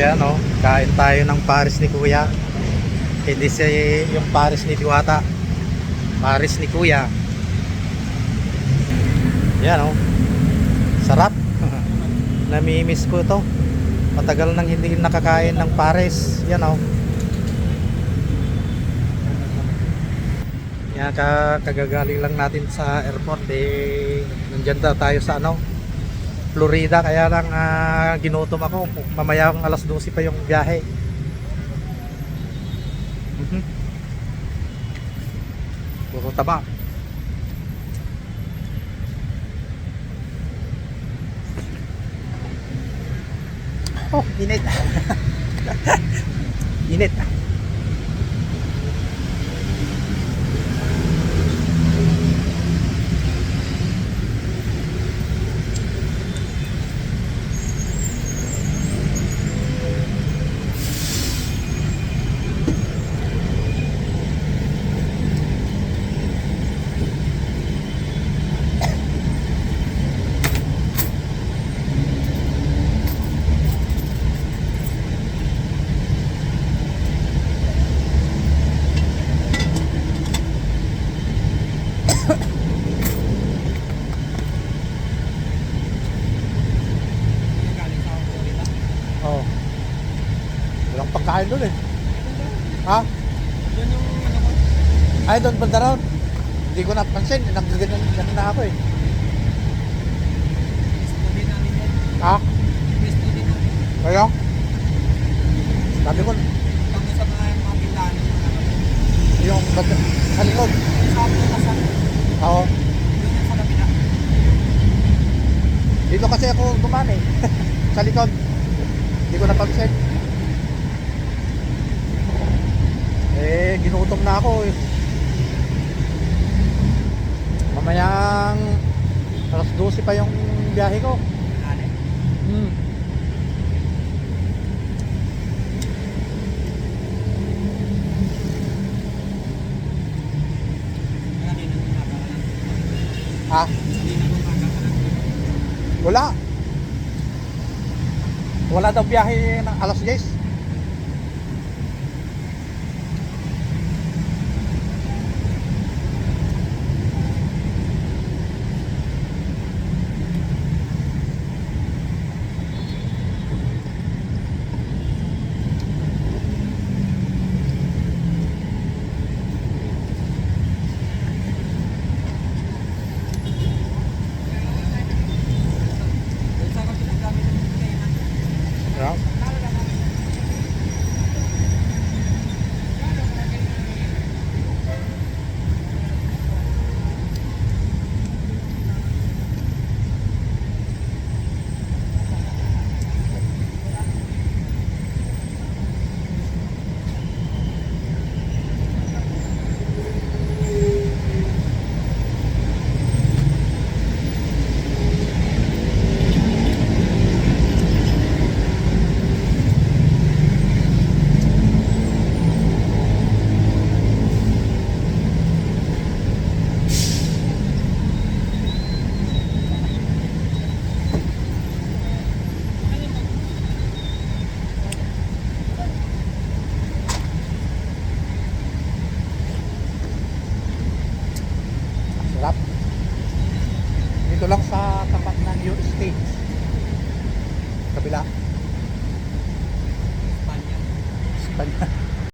Yan o, kain tayo ng Paris ni Kuya. Hindi si yung Paris ni Diwata. Paris ni Kuya. Yan o. Sarap. Namimiss ko to. Matagal nang hindi nakakain ng Paris. Yan o. Yan ka kagagaling lang natin sa airport eh nandiyan tayo sa ano Florida kaya lang ah, ginutom ako. Mamaya ang alas 12 pa yung biyahe. Mhm. Puro taba. Oh, init. Init Walang pagkain doon eh. Ha? Yun yung ano ko. Ay, doon banda ron. Hindi ko napansin. Nagaganon ganun na ako eh. Yan. Ha? Kaya? Sabi ko, Pag sa mga mga ano. yung banda, sa likod. Sa Oo. sa kabila. Dito kasi ako dumaan eh. sa likod. Hindi ko napansin. Eh, ginutom na ako eh. Mamayang alas 12 pa yung biyahe ko. Hmm. Lang. Wala. Wala daw biyahe ng alas 10. Doon sa kabila gamit ng kainan. Yeah. Sarap. Dito lang sa tapat ng New Estates. Kabila. Espanya. Espanya.